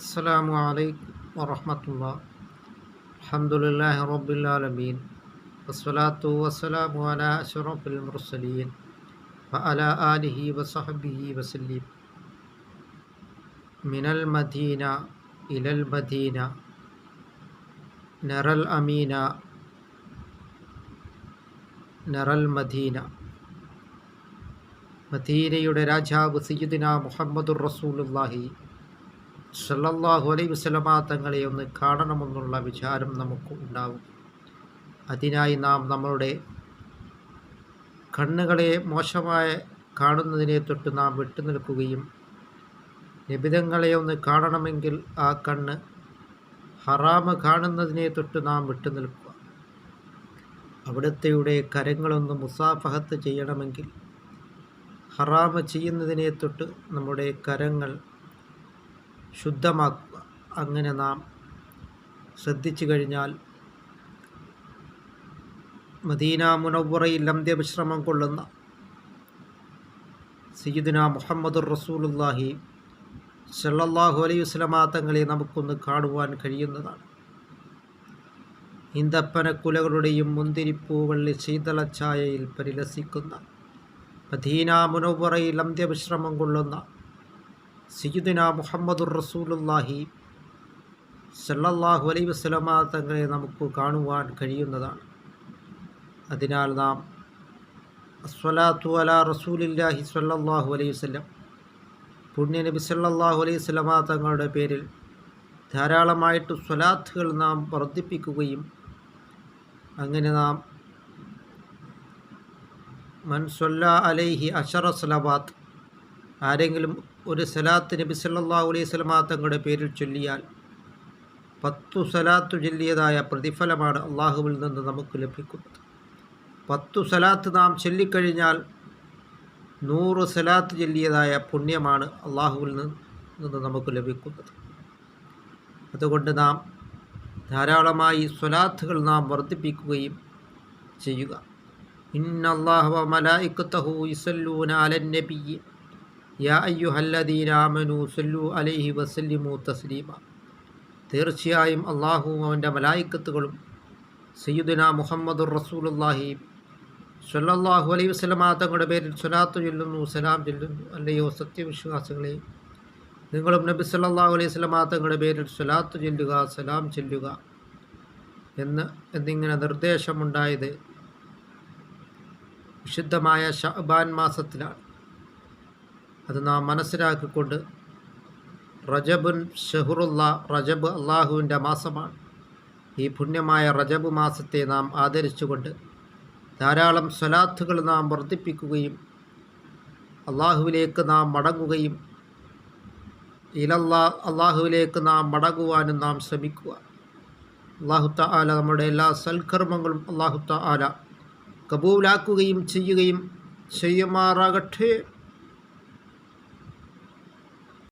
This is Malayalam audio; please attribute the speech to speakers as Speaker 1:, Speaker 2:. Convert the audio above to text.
Speaker 1: അസ്സലാമു അലൈക്കും വറഹമത്തുള്ള അലഹമുല്ലാഹി റബ്ബുലാലമീൻ വസ്സലാത്തു വസ്സലാമു അല അഷറഫുൽ മുർസലീൻ വ അല ആലിഹി വസഹബിഹി വസല്ലീം. മിനൽ മദീന ഇലൽ മദീന നറൽ അമീന നറൽ മദീന. മദീനയുടെ രാജാവ് സയ്യിദിന മുഹമ്മദുർ റസൂലുല്ലാഹി സല്ലല്ലാഹു അലൈഹി വസല്ലമ തങ്ങളെ ഒന്ന് കാണണമെന്നുള്ള വിചാരം നമുക്ക് ഉണ്ടാവും. അതിനായി നാം നമ്മളുടെ കണ്ണുകളെ മോശമായ കാണുന്നതിനെ തൊട്ട് നാം വിട്ടുനിൽക്കുകയും നിബിതങ്ങളെ ഒന്ന് കാണണമെങ്കിൽ ആ കണ്ണ് ഹറാമ് കാണുന്നതിനെ തൊട്ട് നാം വിട്ടുനിൽക്കുക അവിടുത്തെയുടെ കരങ്ങളൊന്ന് മുസാഫഹത്ത് ചെയ്യണമെങ്കിൽ ഹറാമ് ചെയ്യുന്നതിനെ തൊട്ട് നമ്മുടെ കരങ്ങൾ ശുദ്ധമാക്കുക. അങ്ങനെ നാം ശ്രദ്ധിച്ചു കഴിഞ്ഞാൽ മദീന മുനവറയിൽ അന്ത്യവിശ്രമം കൊള്ളുന്ന സയ്യിദുന മുഹമ്മദുർ റസൂലുല്ലാഹി സല്ലല്ലാഹു അലൈഹി വസ്ലമാ തങ്ങളെ നമുക്കൊന്ന് കാണുവാൻ കഴിയുന്നതാണ്. ഈന്തപ്പനക്കുലകളുടെയും മുന്തിരിപ്പൂവള്ളി ശീതളഛായയിൽ പരിലസിക്കുന്ന മദീന മുനവറയിൽ അന്ത്യവിശ്രമം കൊള്ളുന്ന സയ്യിദുന മുഹമ്മദുർ റസൂലുല്ലാഹി സല്ലല്ലാഹു അലൈ വസ്ലമ തങ്ങളെ നമുക്ക് കാണുവാൻ കഴിയുന്നതാണ്. അതിനാൽ നാം അസ്വലാത്തു അല റസൂലില്ലാഹി സല്ലല്ലാഹു അലൈഹി വസ്ലം പുണ്യനബി സല്ലല്ലാഹു അലൈഹി വസ്ലമ തങ്ങളുടെ പേരിൽ ധാരാളമായിട്ട് സ്വലാത്തുകൾ നാം വർദ്ധിപ്പിക്കുകയും അങ്ങനെ നാം മൻസൊല്ല അലൈഹി അഷറ സലവാത്ത് ആരെങ്കിലും ഒരു സലാത്ത് നബി സല്ലല്ലാഹു അലൈഹി സ്വലമാ തങ്ങളുടെ പേരിൽ ചൊല്ലിയാൽ പത്തു സലാത്തു ചൊല്ലിയതായ പ്രതിഫലമാണ് അള്ളാഹുവിൽ നിന്ന് നമുക്ക് ലഭിക്കുന്നത്. പത്തു സലാത്ത് നാം ചൊല്ലിക്കഴിഞ്ഞാൽ നൂറ് സലാത്ത് ചൊല്ലിയതായ പുണ്യമാണ് അള്ളാഹുവിൽ നിന്ന് നമുക്ക് ലഭിക്കുന്നത്. അതുകൊണ്ട് നാം ധാരാളമായി സ്വലാത്തുകൾ നാം വർദ്ധിപ്പിക്കുകയും ചെയ്യുക. ഇന്നല്ലാഹു മലായിക്കത്തഹു ഇസല്ലൂന അലൻ തീർച്ചയായും അള്ളാഹുവും അവന്റെ മലായിക്കത്തുകളും സയ്യുദിന മുഹമ്മദുർ റസൂലുല്ലാഹി സല്ലല്ലാഹു അലൈഹി വസല്ലമ തങ്ങളുടെ പേരിൽ സ്വലാത്ത് ചൊല്ലുന്നു സലാം ചൊല്ലുന്നു. അല്ലയോ സത്യവിശ്വാസികളെ നിങ്ങളും നബി സല്ലല്ലാഹു അലൈഹി വസല്ലമ തങ്ങളുടെ പേരിൽ സ്വലാത്ത് ചൊല്ലുക സലാം ചൊല്ലുക എന്ന് എന്നിങ്ങനെ നിർദ്ദേശമുണ്ടായത് വിശുദ്ധമായ ഷഹബാൻ മാസത്തിലാണ്. അത് നാം മനസ്സിലാക്കിക്കൊണ്ട് റജബുൻ ഷെഹുറുള്ള റജബ് അള്ളാഹുവിന്റെ മാസമാണ്. ഈ പുണ്യമായ റജബ് മാസത്തെ നാം ആദരിച്ചുകൊണ്ട് ധാരാളം സ്വലാത്തുകൾ നാം വർദ്ധിപ്പിക്കുകയും അള്ളാഹുവിലേക്ക് നാം മടങ്ങുകയും ഇലല്ലാ അള്ളാഹുവിലേക്ക് നാം മടങ്ങുവാനും നാം ശ്രമിക്കുക. അള്ളാഹുത്ത ആല നമ്മുടെ എല്ലാ സൽക്കർമ്മങ്ങളും അള്ളാഹുത്ത ആല കബൂലാക്കുകയും ചെയ്യുകയും ചെയ്യുമാറാകട്ടെ.